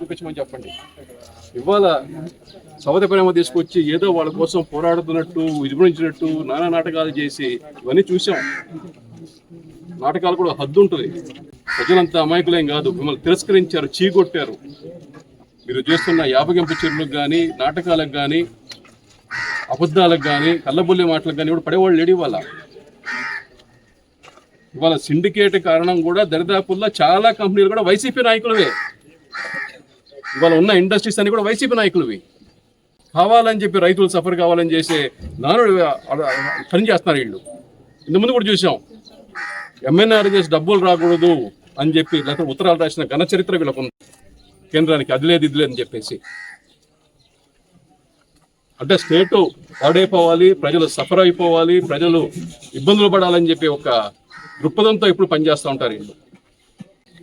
చూపించమని చెప్పండి. ఇవాళ సవత ప్రేమ తీసుకొచ్చి ఏదో వాళ్ళ కోసం పోరాడుతున్నట్టు విజృంభించినట్టు నానా నాటకాలు చేసి ఇవన్నీ చూసాం నాటకాలు కూడా హద్దు ఉంటుంది. ప్రజలంతా అమాయకులేం కాదు. మిమ్మల్ని తిరస్కరించారు చీకొట్టారు. మీరు చేస్తున్న యాపగింపు చర్యలకు కానీ నాటకాలకు కానీ అబద్ధాలకు కానీ కళ్ళబుల్లి మాటలకు కానీ కూడా పడేవాళ్ళు లేడు ఇవాళ. ఇవాళ సిండికేట్ కారణం కూడా దరిదాపుల్లో చాలా కంపెనీలు కూడా వైసీపీ నాయకులవే. ఇవాళ ఉన్న ఇండస్ట్రీస్ అన్ని కూడా వైసీపీ నాయకులవి. కావాలని చెప్పి రైతులు సఫర్ కావాలని చేసే నాను పని చేస్తున్నారు వీళ్ళు. ఇంతకుముందు కూడా చూసాం. ఎంఎన్ఆర్ చేసి డబ్బులు రాకూడదు అని చెప్పి లేకపోతే ఉత్తరాలు రాసిన ఘన చరిత్ర వీళ్ళకు ఉంది. కేంద్రానికి అది లేదు ఇది లేదు అని చెప్పేసి. అంటే స్టేట్ పాడైపోవాలి ప్రజలు సఫర్ అయిపోవాలి ప్రజలు ఇబ్బందులు పడాలని చెప్పి ఒక దృక్పథంతో ఇప్పుడు పనిచేస్తూ ఉంటారు వీళ్ళు.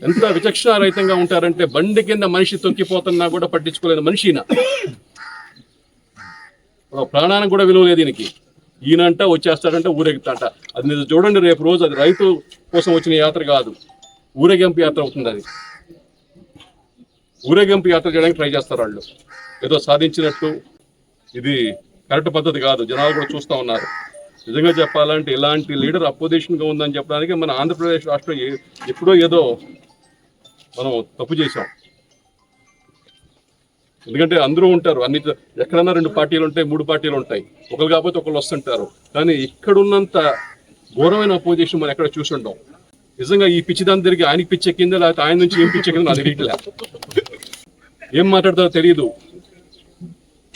ఎంత విచక్షణారహితంగా ఉంటారంటే బండి కింద మనిషి తొక్కిపోతున్నా కూడా పట్టించుకోలేని మనిషిన. ప్రాణానికి కూడా విలువ లేదు దీనికి ఈయనంట వచ్చేస్తాడంట ఊరేగుతాంట. అది మీరు చూడండి రేపు రోజు అది రైతు కోసం వచ్చిన యాత్ర కాదు. ఊరేగింపు యాత్ర అవుతుంది అది. ఊరేగింపు యాత్ర చేయడానికి ట్రై చేస్తారు వాళ్ళు. ఏదో సాధించినట్టు ఇది కరెక్ట్ పద్ధతి కాదు. జనాలు కూడా చూస్తూ ఉన్నారు. నిజంగా చెప్పాలంటే ఇలాంటి లీడర్ అపోజిషన్గా ఉందని చెప్పడానికి మన ఆంధ్రప్రదేశ్ రాష్ట్రం ఎప్పుడో ఏదో మనం తప్పు చేశాం. ఎందుకంటే అందరూ ఉంటారు. అన్ని ఎక్కడన్నా రెండు పార్టీలు ఉంటాయి మూడు పార్టీలు ఉంటాయి ఒకరు కాకపోతే ఒకళ్ళు వస్తుంటారు. కానీ ఇక్కడున్నంత ఘోరమైన అపోజిషన్ మనం ఎక్కడ చూసుంటాం నిజంగా ఈ పిచ్చి దాని తిరిగి ఆయనకి పిచ్చి ఎక్కిందా? లేకపోతే ఆయన నుంచి ఏం పిచ్చి ఎక్కిందో నాకు తెలియట్లే. ఏం మాట్లాడతారో తెలియదు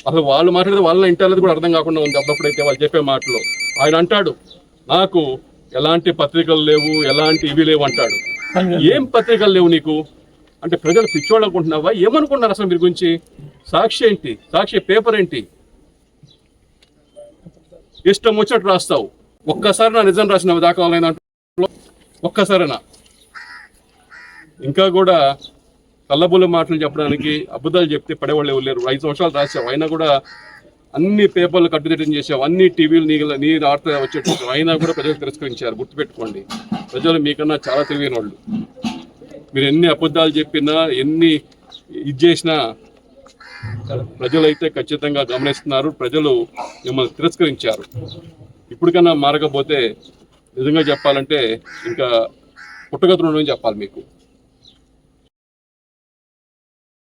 అసలు వాళ్ళు మాట్లాడితే వాళ్ళ ఇంటర్లేదు కూడా అర్థం కాకుండా ఉంది. అప్పుడప్పుడైతే వాళ్ళు చెప్పే మాటలు. ఆయన అంటాడు నాకు ఎలాంటి పత్రికలు లేవు ఎలాంటి ఇవి లేవు అంటాడు. ఏం పత్రికలు లేవు నీకు? అంటే ప్రజలు పిచ్చోళ్ళు అనుకుంటున్నావా? ఏమనుకుంటున్నారు అసలు మీరు గురించి? సాక్షి ఏంటి? సాక్షి పేపర్ ఏంటి? ఇష్టం వచ్చినట్టు రాస్తావు. ఒక్కసారి నా నిజం రాసినావు దాఖలైన ఒక్కసారేనా. ఇంకా కూడా కళ్ళబుల్ల మాటలు చెప్పడానికి అబద్ధాలు చెప్తే పడేవాళ్ళు ఎవరు లేరు. ఐదు సంవత్సరాలు రాసావు అయినా కూడా అన్ని పేపర్లు కట్టుదిట్టం చేసావు అన్ని టీవీలు నీళ్ళ నీరు ఆడుతూ వచ్చేటట్టు అయినా కూడా ప్రజలు తిరస్కరించారు గుర్తుపెట్టుకోండి. ప్రజలు మీకన్నా చాలా తెలియని వాళ్ళు మీరు ఎన్ని అబద్ధాలు చెప్పినా ఎన్ని ఇది చేసినా ప్రజలైతే ఖచ్చితంగా గమనిస్తున్నారు ప్రజలు మిమ్మల్ని తిరస్కరించారు. ఇప్పటికన్నా మారకపోతే నిజంగా చెప్పాలంటే ఇంకా పుట్టగతులు చెప్పాలి మీకు.